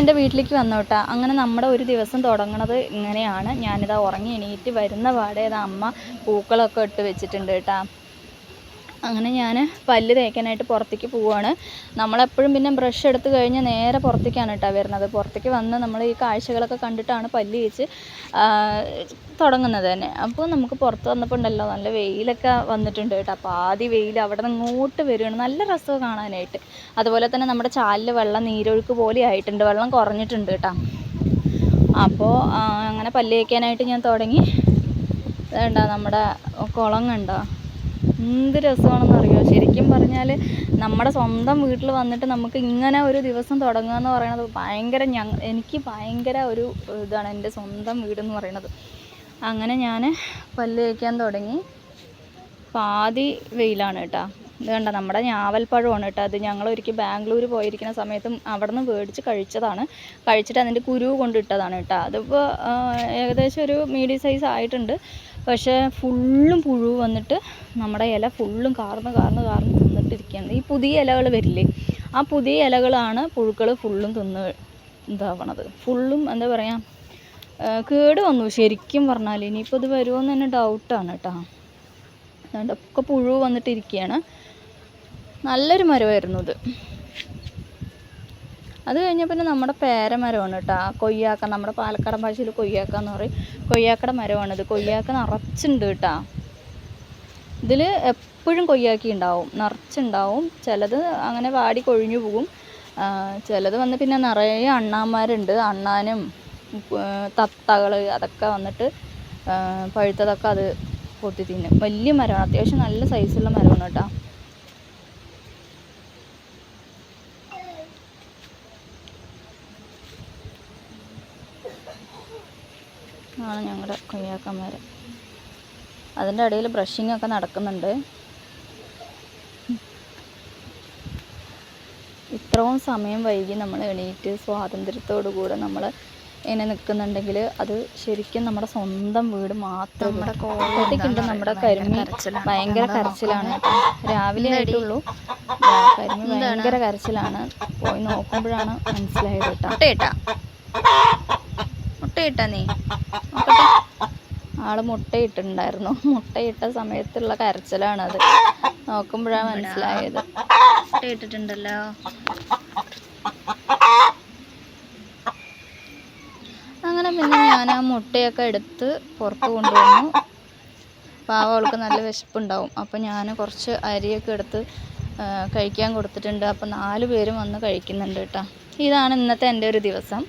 എന്റെ വീട്ടിലേക്ക് വന്നു അങ്ങനെ നമ്മുടെ ഒരു ദിവസം തുടങ്ങണത് ഇങ്ങനെയാണ്. ഞാനിതാ ഉറങ്ങി എണീറ്റ് വരുന്ന പാടെ ഇതാ അമ്മ പൂക്കളൊക്കെ ഇട്ട് വെച്ചിട്ടുണ്ട് കേട്ടോ. അങ്ങനെ ഞാൻ പല്ല് തേക്കാനായിട്ട് പുറത്തേക്ക് പോവുകയാണ് നമ്മളെപ്പോഴും പിന്നെ ബ്രഷ് എടുത്ത് കഴിഞ്ഞ് നേരെ പുറത്തേക്കാണ് കേട്ടോ വരുന്നത്. പുറത്തേക്ക് വന്ന് നമ്മൾ ഈ കാഴ്ചകളൊക്കെ കണ്ടിട്ടാണ് പല്ല് തേച്ച് തുടങ്ങുന്നത് തന്നെ. അപ്പോൾ നമുക്ക് പുറത്ത് വന്നപ്പോൾ ഉണ്ടല്ലോ നല്ല വെയിലൊക്കെ വന്നിട്ടുണ്ട് കേട്ടോ. അപ്പോൾ ആദ്യ വെയിൽ അവിടെ നിന്ന് ഇങ്ങോട്ട് വരികയാണ് നല്ല രസമാണ് കാണാനായിട്ട്. അതുപോലെ തന്നെ നമ്മുടെ ചാലിൽ വെള്ളം നീരൊഴുക്ക് പോലെ ആയിട്ടുണ്ട്. വെള്ളം കുറഞ്ഞിട്ടുണ്ട് കേട്ടോ. അപ്പോൾ അങ്ങനെ പല്ല് തേക്കാനായിട്ട് ഞാൻ തുടങ്ങി. വേണ്ട നമ്മുടെ കുളം കണ്ടോ? എന്ത് രസമാണെന്ന് അറിയോ? ശരിക്കും പറഞ്ഞാൽ നമ്മുടെ സ്വന്തം വീട്ടിൽ വന്നിട്ട് നമുക്ക് ഇങ്ങനെ ഒരു ദിവസം തുടങ്ങുക എന്ന് പറയുന്നത് ഭയങ്കര എനിക്ക് ഭയങ്കര ഒരു ഇതാണ് എന്റെ സ്വന്തം വീടെന്ന് പറയുന്നത്. അങ്ങനെ ഞാൻ പല്ല് തേക്കാൻ തുടങ്ങി. പാതി വെയിലാണ് കേട്ടോ. ഇത് കണ്ട? നമ്മുടെ ഞാവൽപ്പഴമാണ് കേട്ടോ അത് ഞങ്ങൾ ഒരിക്കൽ ബാംഗ്ലൂർ പോയിരിക്കുന്ന സമയത്തും അവിടെ നിന്ന് മേടിച്ച് കഴിച്ചതാണ്. കഴിച്ചിട്ട് അതിന്റെ കുരു കൊണ്ടിട്ടതാണ് കേട്ടോ. അതിപ്പോൾ ഏകദേശം ഒരു മീഡിയം സൈസ് ആയിട്ടുണ്ട്. പക്ഷേ ഫുള്ളും പുഴു വന്നിട്ട് നമ്മുടെ ഇല ഫുള്ളും കാർന്ന് കാർന്ന് കാർന്ന് തിന്നിട്ടിരിക്കുകയാണ്. ഈ പുതിയ ഇലകൾ വരില്ലേ ആ പുതിയ ഇലകളാണ് പുഴുക്കൾ ഫുള്ളും തിന്ന് ഇതാവണത്. ഫുള്ളും എന്താ പറയുക കേട് വന്നു. ശരിക്കും പറഞ്ഞാൽ ഇനിയിപ്പോൾ ഇത് വരുമോ എന്ന് തന്നെ ഡൗട്ടാണ് കേട്ടോ അതുകൊണ്ട് ഒക്കെ പുഴു വന്നിട്ടിരിക്കുകയാണ്. നല്ലൊരു മരമായിരുന്നു ഇത്. അത് കഴിഞ്ഞ പിന്നെ നമ്മുടെ പേരമരമാണ് കേട്ടോ. കൊയ്യാക്ക നമ്മുടെ പാലക്കാടൻ ഭാഷയിൽ കൊയ്യാക്ക എന്ന് പറയും. മരമാണ് ഇത്. കൊയ്യാക്ക നിറച്ചുണ്ട് കേട്ടോ. ഇതിൽ എപ്പോഴും കൊയ്യാക്കി ഉണ്ടാവും. നിറച്ചുണ്ടാവും. ചിലത് അങ്ങനെ വാടി കൊഴിഞ്ഞു പോകും. ചിലത് വന്ന് പിന്നെ നിറയെ അണ്ണാന്മാരുണ്ട്. അണ്ണാനും തത്തകൾ അതൊക്കെ വന്നിട്ട് പഴുത്തതൊക്കെ അത് പൊട്ടി തിന്നും. വലിയ മരമാണ്. അത്യാവശ്യം നല്ല സൈസുള്ള മരമാണ് കേട്ടോ. ആണ് ഞങ്ങളുടെ കുഞ്ഞാക്കന്മാർ അതിന്റെ ഇടയിൽ ബ്രഷിംഗ് ഒക്കെ നടക്കുന്നുണ്ട്. ഇത്രയും സമയം വൈകി നമ്മൾ എണീറ്റ് സ്വാതന്ത്ര്യത്തോടു കൂടെ നമ്മൾ ഇങ്ങനെ നിൽക്കുന്നുണ്ടെങ്കിൽ അത് ശരിക്കും നമ്മുടെ സ്വന്തം വീട് മാത്രം നമ്മുടെ കോട്ടയ്ക്കുണ്ട് നമ്മുടെ കരിമി ഭയങ്കര കരച്ചിലാണ്. കേട്ടോ രാവിലെ ആയിട്ടുള്ളൂ. കരിമി ഭയങ്കര കരച്ചിലാണ്. പോയി നോക്കുമ്പോഴാണ് മനസ്സിലായത് കേട്ടോ. മുട്ടയിട്ടാ മുട്ടയിട്ടാ നീ നോക്കട്ടെ ആൾ മുട്ടയിട്ടുണ്ടായിരുന്നു. മുട്ടയിട്ട സമയത്തുള്ള കരച്ചിലാണത്. നോക്കുമ്പോഴാണ് മനസ്സിലായത്. മുട്ടയിട്ടിട്ടുണ്ടല്ലോ. അങ്ങനെ പിന്നെ ഞാൻ ആ മുട്ടയൊക്കെ എടുത്ത് പുറത്ത് കൊണ്ടുവന്നു. പാവ അവൾക്ക് നല്ല വിശപ്പുണ്ടാവും. അപ്പം ഞാൻ കുറച്ച് അരിയൊക്കെ എടുത്ത് കഴിക്കാൻ കൊടുത്തിട്ടുണ്ട്. അപ്പം നാല് പേരും വന്ന് കഴിക്കുന്നുണ്ട് കേട്ടോ. ഇതാണ് ഇന്നത്തെ എന്റെ ഒരു ദിവസം.